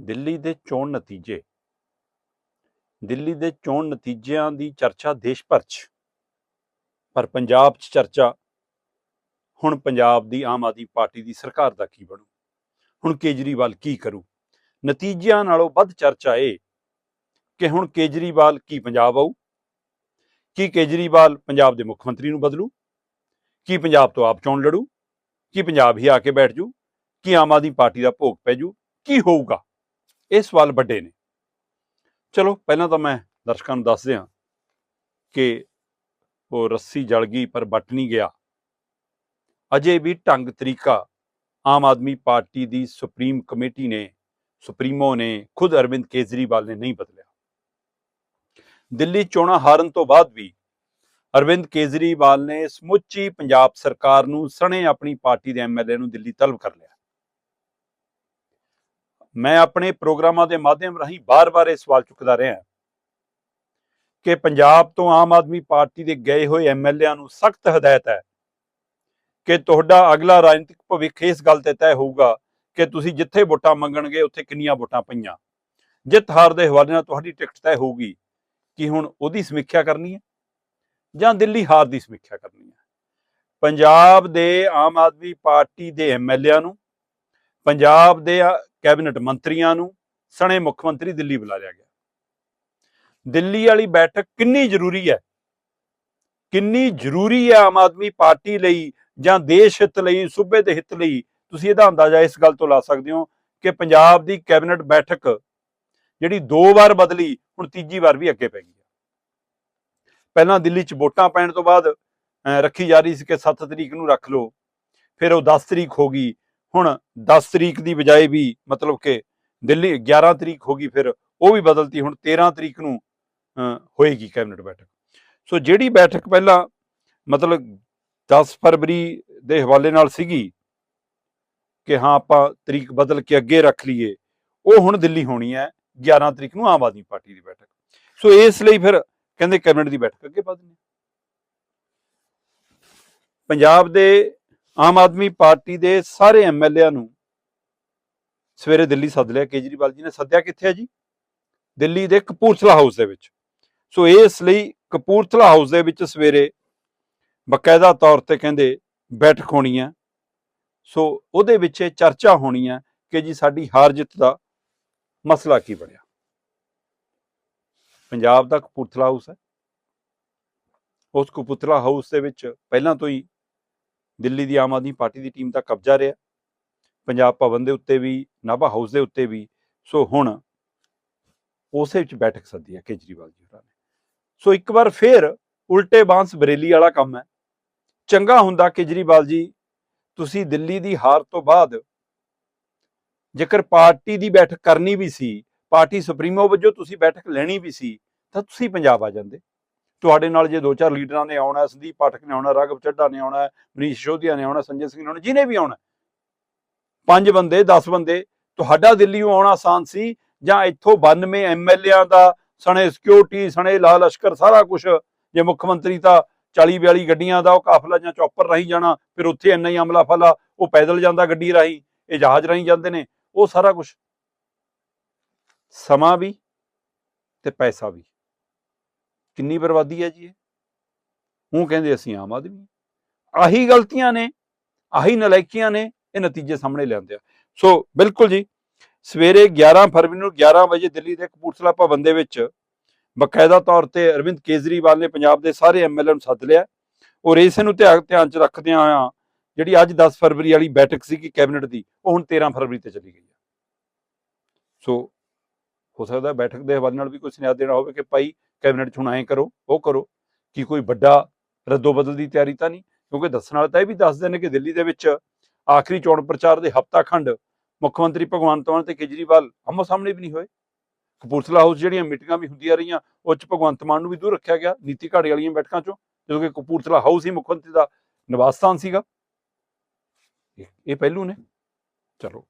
ਦਿੱਲੀ ਦੇ ਚੋਣ ਨਤੀਜੇ। ਦਿੱਲੀ ਦੇ ਚੋਣ ਨਤੀਜਿਆਂ ਦੀ ਚਰਚਾ ਦੇਸ਼ ਭਰ 'ਚ। ਪਰ ਪੰਜਾਬ 'ਚ ਚਰਚਾ, ਹੁਣ ਪੰਜਾਬ ਦੀ ਆਮ ਆਦਮੀ ਪਾਰਟੀ ਦੀ ਸਰਕਾਰ ਦਾ ਕੀ ਬਣੂ? ਹੁਣ ਕੇਜਰੀਵਾਲ ਕੀ ਕਰੂ? ਨਤੀਜਿਆਂ ਨਾਲੋਂ ਵੱਧ ਚਰਚਾ ਇਹ ਕਿ ਹੁਣ ਕੇਜਰੀਵਾਲ ਕੀ ਪੰਜਾਬ ਆਊ? ਕੀ ਕੇਜਰੀਵਾਲ ਪੰਜਾਬ ਦੇ ਮੁੱਖ ਮੰਤਰੀ ਨੂੰ ਬਦਲੂ? ਕੀ ਪੰਜਾਬ ਤੋਂ ਆਪ ਚੋਣ ਲੜੂ? ਕੀ ਪੰਜਾਬ ਹੀ ਆ ਕੇ ਬੈਠ ਜੂ? ਕੀ ਆਮ ਆਦਮੀ ਪਾਰਟੀ ਦਾ ਭੋਗ ਪੈ ਜੂ? ਕੀ ਹੋਊਗਾ? ਇਹ ਸਵਾਲ ਵੱਡੇ ਨੇ। ਚਲੋ, ਪਹਿਲਾਂ ਤਾਂ ਮੈਂ ਦਰਸ਼ਕਾਂ ਨੂੰ ਦੱਸ ਦਿਆਂ ਕਿ ਉਹ ਰੱਸੀ ਜਲ ਗਈ ਪਰ ਵੱਟ ਨਹੀਂ ਗਿਆ। ਅਜੇ ਵੀ ਢੰਗ ਤਰੀਕਾ ਆਮ ਆਦਮੀ ਪਾਰਟੀ ਦੀ ਸੁਪਰੀਮ ਕਮੇਟੀ ਨੇ, ਸੁਪਰੀਮੋ ਨੇ, ਖੁਦ ਅਰਵਿੰਦ ਕੇਜਰੀਵਾਲ ਨੇ ਨਹੀਂ ਬਦਲਿਆ। ਦਿੱਲੀ ਚੋਣਾਂ ਹਾਰਨ ਤੋਂ ਬਾਅਦ ਵੀ ਅਰਵਿੰਦ ਕੇਜਰੀਵਾਲ ਨੇ ਸਮੁੱਚੀ ਪੰਜਾਬ ਸਰਕਾਰ ਨੂੰ ਸਣੇ ਆਪਣੀ ਪਾਰਟੀ ਦੇ ਐਮਐਲਏ ਨੂੰ ਦਿੱਲੀ ਤਲਬ ਕਰ ਲਿਆ। ਮੈਂ ਆਪਣੇ ਪ੍ਰੋਗਰਾਮਾਂ ਦੇ ਮਾਧਿਅਮ ਰਾਹੀਂ ਬਾਰ-ਬਾਰ ਇਹ ਸਵਾਲ ਚੁੱਕਦਾ ਰਿਹਾ ਕਿ ਪੰਜਾਬ ਤੋਂ ਆਮ ਆਦਮੀ ਪਾਰਟੀ ਦੇ ਗਏ ਹੋਏ ਐਮਐਲਏਆਂ ਨੂੰ ਸਖਤ ਹਦਾਇਤ ਹੈ ਕਿ ਤੁਹਾਡਾ ਅਗਲਾ ਰਾਜਨੀਤਿਕ ਭਵਿੱਖ ਇਸ ਗੱਲ ਤੇ ਤੈਅ ਹੋਊਗਾ ਕਿ ਤੁਸੀਂ ਜਿੱਥੇ ਵੋਟਾਂ ਮੰਗਣਗੇ, ਉੱਥੇ ਕਿੰਨੀਆਂ ਵੋਟਾਂ ਪਈਆਂ। ਜਿੱਤ ਹਾਰ ਦੇ ਹਵਾਲੇ ਨਾਲ ਤੁਹਾਡੀ ਟਿਕਟ ਤੈਅ ਹੋਊਗੀ ਕਿ ਹੁਣ ਉਹਦੀ ਸਮੀਖਿਆ ਕਰਨੀ ਹੈ ਜਾਂ ਦਿੱਲੀ ਹਾਰ ਦੀ ਸਮੀਖਿਆ ਕਰਨੀ ਹੈ? ਪੰਜਾਬ ਦੇ ਆਮ ਆਦਮੀ ਪਾਰਟੀ ਦੇ ਐਮਐਲਏਆਂ ਨੂੰ, ਪੰਜਾਬ ਦੇ ਕੈਬਨਿਟ ਮੰਤਰੀਆਂ ਨੂੰ ਸਣੇ ਮੁੱਖ ਮੰਤਰੀ ਦਿੱਲੀ ਬੁਲਾ ਲਿਆ ਗਿਆ। ਦਿੱਲੀ ਵਾਲੀ ਬੈਠਕ ਕਿੰਨੀ ਜ਼ਰੂਰੀ ਹੈ? ਕਿੰਨੀ ਜ਼ਰੂਰੀ ਹੈ ਆਮ ਆਦਮੀ ਪਾਰਟੀ ਲਈ ਜਾਂ ਦੇਸ਼ ਹਿੱਤ ਲਈ ਸੂਬੇ ਦੇ ਹਿੱਤ ਲਈ? ਤੁਸੀਂ ਇਹਦਾ ਅੰਦਾਜ਼ਾ ਇਸ ਗੱਲ ਤੋਂ ਲਾ ਸਕਦੇ ਹੋ ਕਿ ਪੰਜਾਬ ਦੀ ਕੈਬਨਿਟ ਬੈਠਕ ਜਿਹੜੀ ਦੋ ਵਾਰ ਬਦਲੀ ਹੁਣ ਤੀਜੀ ਵਾਰ ਵੀ ਅੱਗੇ ਪੈ ਗਈ ਪਹਿਲਾਂ ਦਿੱਲੀ 'ਚ ਵੋਟਾਂ ਪੈਣ ਤੋਂ ਬਾਅਦ ਅਹ, ਰੱਖੀ ਜਾ ਰਹੀ ਸੀ ਕਿ 7 ਤਰੀਕ ਨੂੰ ਰੱਖ ਲਓ। ਫਿਰ ਉਹ 10 ਤਰੀਕ ਹੋ ਗਈ। ਹੁਣ 10 ਤਰੀਕ ਦੀ ਬਜਾਏ ਵੀ ਮਤਲਬ ਕਿ ਦਿੱਲੀ 11 ਤਰੀਕ ਹੋ ਗਈ ਫਿਰ ਉਹ ਵੀ ਬਦਲਤੀ ਹੁਣ 13 ਤਰੀਕ ਨੂੰ ਅਹ, ਹੋਏਗੀ ਕੈਬਨਿਟ ਬੈਠਕ। ਸੋ ਜਿਹੜੀ ਬੈਠਕ ਪਹਿਲਾਂ ਮਤਲਬ 10 ਫਰਵਰੀ ਦੇ ਹਵਾਲੇ ਨਾਲ ਸੀਗੀ ਕਿ ਹਾਂ ਆਪਾਂ ਤਰੀਕ ਬਦਲ ਕੇ ਅੱਗੇ ਰੱਖ ਲਈਏ ਉਹ ਹੁਣ ਦਿੱਲੀ ਹੋਣੀ ਹੈ 11 ਤਰੀਕ ਨੂੰ ਆਮ ਆਦਮੀ ਪਾਰਟੀ ਦੀ ਬੈਠਕ। ਸੋ ਇਸ ਲਈ ਫਿਰ ਕਹਿੰਦੇ ਕੈਬਨਿਟ ਦੀ ਬੈਠਕ ਅੱਗੇ ਵਧਣੀ ਪੰਜਾਬ ਦੇ ਆਮ ਆਦਮੀ ਪਾਰਟੀ ਦੇ ਸਾਰੇ ਐਮਐਲਏਆਂ ਨੂੰ ਸਵੇਰੇ ਦਿੱਲੀ ਸੱਦ ਲਿਆ, ਕੇਜਰੀਵਾਲ ਜੀ ਨੇ ਸੱਦਿਆ ਕਿੱਥੇ ਹੈ ਜੀ? ਦਿੱਲੀ ਦੇ ਕਪੂਰਥਲਾ ਹਾਊਸ ਦੇ ਵਿੱਚ। ਸੋ ਇਸ ਲਈ ਕਪੂਰਥਲਾ ਹਾਊਸ ਦੇ ਵਿੱਚ ਸਵੇਰੇ ਬਕਾਇਦਾ ਤੌਰ ਤੇ ਕਹਿੰਦੇ ਬੈਠਕ ਹੋਣੀ ਹੈ ਸੋ ਉਹਦੇ ਵਿੱਚ ਇਹ ਚਰਚਾ ਹੋਣੀ ਹੈ ਕਿ ਜੀ ਸਾਡੀ ਹਾਰ ਜਿੱਤ ਦਾ ਮਸਲਾ ਕੀ ਬਣਿਆ। ਪੰਜਾਬ ਦਾ ਕਪੂਰਥਲਾ ਹਾਊਸ ਹੈ। ਉਸ ਕਪੂਰਥਲਾ ਹਾਊਸ ਦੇ ਵਿੱਚ ਪਹਿਲਾਂ ਤੋਂ ਹੀ ਦਿੱਲੀ ਦੀ ਆਮ ਆਦਮੀ ਪਾਰਟੀ ਦੀ ਟੀਮ ਦਾ ਕਬਜ਼ਾ ਰਿਹਾ। ਪੰਜਾਬ ਭਵਨ ਦੇ ਉੱਤੇ ਵੀ, ਨਾਭਾ ਹਾਊਸ ਦੇ ਉੱਤੇ ਵੀ। ਸੋ ਹੁਣ ਉਸੇ ਵਿੱਚ ਬੈਠਕ ਸੱਦੀ ਹੈ ਕੇਜਰੀਵਾਲ ਜੀ ਹੋਰਾਂ ਨੇ। ਸੋ ਇੱਕ ਵਾਰ ਫੇਰ ਉਲਟੇ ਬਾਂਸ ਬਰੇਲੀ ਵਾਲਾ ਕੰਮ ਹੈ। ਚੰਗਾ ਹੁੰਦਾ ਕੇਜਰੀਵਾਲ ਜੀ, ਤੁਸੀਂ ਦਿੱਲੀ ਦੀ ਹਾਰ ਤੋਂ ਬਾਅਦ ਜੇਕਰ ਪਾਰਟੀ ਦੀ ਬੈਠਕ ਕਰਨੀ ਵੀ ਸੀ, ਪਾਰਟੀ ਸੁਪਰੀਮੋ ਵਜੋਂ ਤੁਸੀਂ ਬੈਠਕ ਲੈਣੀ ਵੀ ਸੀ, ਤਾਂ ਤੁਸੀਂ ਪੰਜਾਬ ਆ ਜਾਂਦੇ। ਤੁਹਾਡੇ ਨਾਲ ਜੇ ਦੋ ਚਾਰ ਲੀਡਰਾਂ ਨੇ ਆਉਣਾ, ਸੰਦੀਪ ਪਾਠਕ ਨੇ ਆਉਣਾ, ਰਾਘਵ ਚੱਡਾ ਨੇ ਆਉਣਾ, ਮਨੀਸ਼ ਸ਼ੋਧਿਆ ਨੇ ਆਉਣਾ, ਸੰਜੇ ਸਿੰਘ ਨੇ ਆਉਣਾ, ਜਿਹਨੇ ਵੀ ਆਉਣਾ। ਪੰਜ ਬੰਦੇ 10 ਬੰਦੇ, ਤੁਹਾਡਾ ਦਿੱਲੀੋਂ ਆਉਣਾ ਆਸਾਨ ਸੀ, ਜਾਂ ਇੱਥੋਂ 92 ਐਮਐਲਏਆਂ ਦਾ ਸਣੇ ਸਿਕਿਉਰਿਟੀ ਸਣੇ ਲਾਲ ਲਸ਼ਕਰ, ਸਾਰਾ ਕੁਝ ਜੇ ਮੁੱਖ ਮੰਤਰੀ ਤਾਂ 40 42 ਗੱਡੀਆਂ ਦਾ ਉਹ ਕਾਫਲਾ ਜਾਂ ਚੌਪਰ ਰਾਹੀਂ ਜਾਣਾ, ਫਿਰ ਉੱਥੇ ਇੰਨਾ ਹੀ ਅਮਲਾ ਫਲਾ, ਉਹ ਪੈਦਲ ਜਾਂਦਾ ਗੱਡੀ ਰਾਹੀਂ, ਇਹ ਜਹਾਜ਼ ਰਾਹੀਂ ਜਾਂਦੇ ਨੇ, ਉਹ ਸਾਰਾ ਕੁਝ ਸਮਾਂ ਵੀ ਤੇ ਪੈਸਾ ਵੀ। ਕਿੰਨੀ ਬਰਬਾਦੀ ਹੈ ਜੀ ਇਹ? ਉਹ ਕਹਿੰਦੇ ਅਸੀਂ ਆਮ ਆਦਮੀ ਆਹੀ ਗਲਤੀਆਂ ਨੇ, ਆਹੀ ਨਲਾਇਕੀਆਂ ਨੇ, ਇਹ ਨਤੀਜੇ ਸਾਹਮਣੇ ਲਿਆਉਂਦੇ ਆ। ਸੋ ਬਿਲਕੁਲ ਜੀ, ਸਵੇਰੇ 11 ਫਰਵਰੀ ਨੂੰ 11 ਵਜੇ ਦਿੱਲੀ ਦੇ ਕਪੂਰਥਲਾ ਭਵਨ ਦੇ ਵਿੱਚ ਬਕਾਇਦਾ ਤੌਰ ਤੇ ਅਰਵਿੰਦ ਕੇਜਰੀਵਾਲ ਨੇ ਪੰਜਾਬ ਦੇ ਸਾਰੇ ਐਮਐਲਏ ਨੂੰ ਸੱਦ ਲਿਆ। ਔਰ ਇਸ ਨੂੰ ਧਿਆਨ ਧਿਆਨ ਚ ਰੱਖਦਿਆਂ ਆ ਜਿਹੜੀ ਅੱਜ 10 ਫਰਵਰੀ ਵਾਲੀ ਬੈਠਕ ਸੀ ਕਿ ਕੈਬਨਿਟ ਦੀ, ਉਹ ਹੁਣ 13 ਫਰਵਰੀ ਤੇ ਚਲੀ ਗਈ ਹੈ। ਸੋ ਹੋ ਸਕਦਾ ਬੈਠਕ ਦੇ ਹਵਾਲੇ ਨਾਲ ਵੀ ਕੋਈ ਸੁਨੇਹਾ ਦੇਣਾ ਹੋਵੇ ਕਿ ਭਾਈ ਕੈਬਨਿਟ ਚ ਹੁਣ ਐਂ ਕਰੋ, ਉਹ ਕਰੋ। ਕਿ ਕੋਈ ਵੱਡਾ ਰੱਦੋ ਬਦਲ ਦੀ ਤਿਆਰੀ ਤਾਂ ਨਹੀਂ? ਕਿਉਂਕਿ ਦੱਸਣ ਵਾਲੇ ਤਾਂ ਇਹ ਵੀ ਦੱਸਦੇ ਨੇ ਕਿ ਦਿੱਲੀ ਦੇ ਵਿੱਚ ਆਖਰੀ ਚੋਣ ਪ੍ਰਚਾਰ ਦੇ ਹਫ਼ਤਾ ਖੰਡ ਮੁੱਖ ਮੰਤਰੀ ਭਗਵੰਤ ਮਾਨ ਤੇ ਕੇਜਰੀਵਾਲ ਆਮੋ ਸਾਹਮਣੇ ਵੀ ਨਹੀਂ ਹੋਏ। ਕਪੂਰਥਲਾ ਹਾਊਸ ਜਿਹੜੀਆਂ ਮੀਟਿੰਗਾਂ ਵੀ ਹੁੰਦੀਆਂ ਰਹੀਆਂ, ਉਹ 'ਚ ਭਗਵੰਤ ਮਾਨ ਨੂੰ ਵੀ ਦੂਰ ਰੱਖਿਆ ਗਿਆ, ਨੀਤੀ ਘਾੜੇ ਵਾਲੀਆਂ ਬੈਠਕਾਂ ਚੋਂ, ਜਦੋਂ ਕਿ ਕਪੂਰਥਲਾ ਹਾਊਸ ਹੀ ਮੁੱਖ ਮੰਤਰੀ ਦਾ ਨਿਵਾਸ ਸਥਾਨ ਸੀਗਾ। ਇਹ ਪਹਿਲੂ ਨੇ। ਚਲੋ।